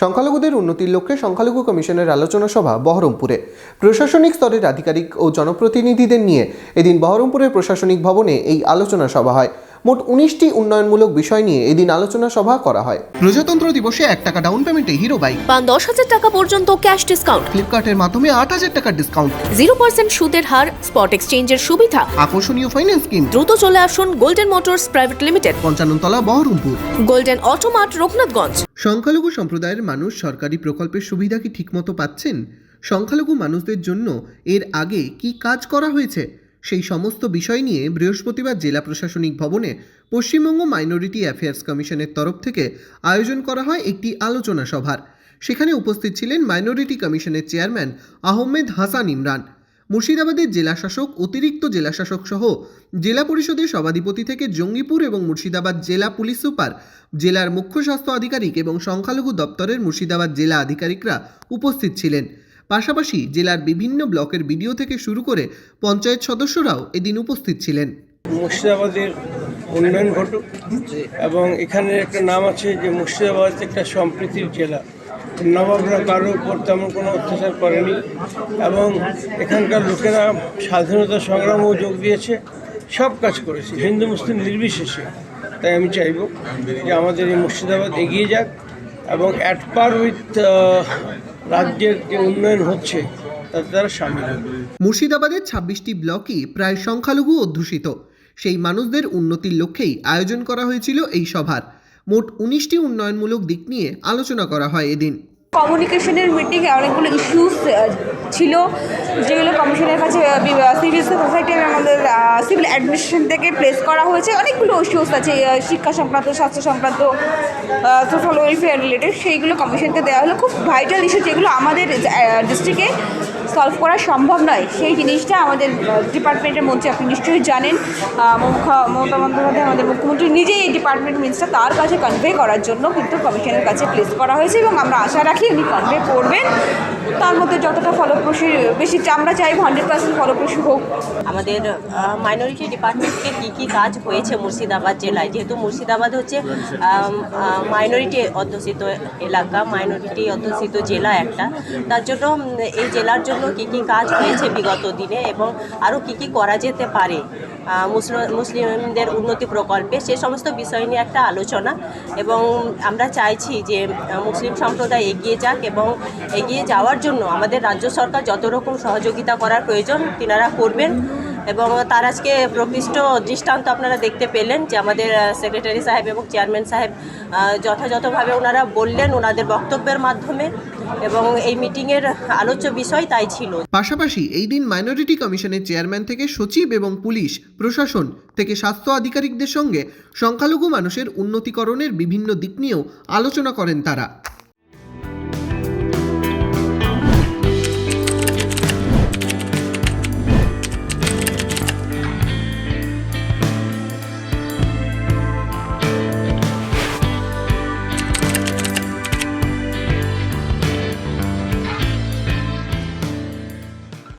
সংখ্যালঘুদের উন্নতির লক্ষ্যে সংখ্যালঘু কমিশনের আলোচনা সভা বহরমপুরে। প্রশাসনিক স্তরের আধিকারিক ও জনপ্রতিনিধিদের নিয়ে এদিন বহরমপুরের প্রশাসনিক ভবনে এই আলোচনা সভা হয়। মোট উনিশটি উন্নয়নমূলক বিষয় নিয়ে এদিন আলোচনা সভা করা হয়। প্রজাতন্ত্র দিবসে এক টাকা ডাউন পেমেন্টে হিরো বাইক পান দশ হাজার টাকা পর্যন্ত ক্যাশ ডিসকাউন্ট ফ্লিপকার্টের মাধ্যমে আট হাজার টাকার ডিসকাউন্ট জিরো পার্সেন্ট সুদের হার স্পট এক্সচেঞ্জের সুবিধা। আকর্ষণীয় ফাইন্যান্স স্কিম দ্রুত চলে আসুন গোল্ডেন মোটরস প্রাইভেট লিমিটেড পঞ্চান্নতলা বহরমপুর। Golden automart Raghunathganj. সংখ্যালঘু সম্প্রদায়ের মানুষ সরকারি প্রকল্পের সুবিধা কি ঠিকমতো পাচ্ছেন? সংখ্যালঘু মানুষদের জন্য এর আগে কি কাজ করা হয়েছে? সেই সমস্ত বিষয় নিয়ে বৃহস্পতিবার জেলা প্রশাসনিক ভবনে পশ্চিমবঙ্গ মাইনরিটি অ্যাফেয়ার্স কমিশনের তরফ থেকে আয়োজন করা হয় একটি আলোচনা সভার। সেখানে উপস্থিত ছিলেন মাইনরিটি কমিশনের চেয়ারম্যান আহমেদ হাসান ইমরান। মুর্শিদাবাদের জেলাশাসক অতিরিক্ত জেলাশাসক সহ জেলা পরিষদের সভাধিপতি থেকে জঙ্গিপুর এবং মুর্শিদাবাদ জেলা পুলিশ সুপার, জেলার মুখ্য স্বাস্থ্য আধিকারিক এবং সংখ্যালঘু দপ্তরের মুর্শিদাবাদ জেলা আধিকারিকরা উপস্থিত ছিলেন। পাশাপাশি জেলার বিভিন্ন ব্লকের বিডিও থেকে শুরু করে পঞ্চায়েত সদস্যরাও এদিন উপস্থিত ছিলেন। মুর্শিদাবাদের উন্নয়ন ঘটুক এবং এখানে একটা নাম আছে যে মুর্শিদাবাদ একটা সম্প্রীতির জেলা। নবাবরা কারোর উপর তেমন কোনো অত্যাচার করেনি এবং এখানকার লোকেরা স্বাধীনতা সংগ্রামেও যোগ দিয়েছে সব কাজ করেছে। হিন্দু মুসলিম নির্বিশেষে। তাই আমি চাইব যে আমাদের এই মুর্শিদাবাদ এগিয়ে যাক। এবং অ্যাট পার উইথ রাজ্যের যে উন্নয়ন হচ্ছে, তাতে তারা সামিল মুর্শিদাবাদের ছাব্বিশটি ব্লকই প্রায় সংখ্যালঘু অধ্যুষিত। সেই মানুষদের উন্নতির লক্ষ্যেই আয়োজন করা হয়েছিল এই সভার। মোট উনিশটি উন্নয়নমূলক দিক নিয়ে আলোচনা করা হয় এদিন। কমিউনিকেশনের মিটিংয়ে অনেকগুলো ইস্যুস ছিল, যেগুলো কমিশনের কাছে সিভিল সোসাইটি আমাদের সিভিল অ্যাডমিনিস্ট্রেশন থেকে প্লেস করা হয়েছে। অনেকগুলো ইস্যুস আছে শিক্ষা সংক্রান্ত, স্বাস্থ্য সংক্রান্ত সোশ্যাল ওয়েলফেয়ার রিলেটেড সেইগুলো কমিশনকে দেওয়া হলো। খুব ভাইটাল ইস্যু যেগুলো আমাদের ডিস্ট্রিক্টে সলভ করা সম্ভব নয়। সেই জিনিসটা আমাদের ডিপার্টমেন্টের মধ্যে আপনি নিশ্চয়ই জানেন। মুখ্য মমতা বন্দ্যোপাধ্যায় আমাদের মুখ্যমন্ত্রী নিজেই এই ডিপার্টমেন্ট মিনিস্টার তার কাছে কনভে করার জন্য কিন্তু কমিশনের কাছে প্লেস করা হয়েছে এবং আমরা আশা রাখি উনি কনভে করবেন। তার মধ্যে যতটা ফলপ্রসূ, বেশি আমরা চাইব হান্ড্রেড পার্সেন্ট ফলপ্রসূ হোক। আমাদের মাইনরিটি ডিপার্টমেন্টকে কী কী কাজ হয়েছে মুর্শিদাবাদ জেলায়? যেহেতু মুর্শিদাবাদ হচ্ছে মাইনরিটি অধ্যুষিত এলাকা মাইনরিটি অধ্যুষিত জেলা একটা। তার জন্য এই জেলার জন্য কী কি কাজ হয়েছে বিগত দিনে এবং আরও কি কি করা যেতে পারে? মুসলিমদের উন্নতি প্রকল্পে সে সমস্ত বিষয় নিয়ে একটা আলোচনা এবং আমরা চাইছি যে মুসলিম সম্প্রদায় এগিয়ে যাক এবং এগিয়ে যাওয়ার জন্য আমাদের রাজ্য সরকার যত রকম সহযোগিতা করার প্রয়োজন, তিনারা করবেন। এবং তার আজকে প্রকৃষ্ট দৃষ্টান্ত আপনারা দেখতে পেলেন যে আমাদের সেক্রেটারি সাহেব এবং চেয়ারম্যান সাহেব যথাযথভাবে ওনারা বললেন ওনাদের বক্তব্যের মাধ্যমে এবং এই মিটিংয়ের আলোচ্য বিষয় তাই ছিল। পাশাপাশি এই দিন মাইনরিটি কমিশনের চেয়ারম্যান থেকে সচিব এবং পুলিশ, প্রশাসন থেকে স্বাস্থ্য আধিকারিকদের সঙ্গে সংখ্যালঘু মানুষের উন্নতিকরণের বিভিন্ন দিক নিয়েও আলোচনা করেন তারা।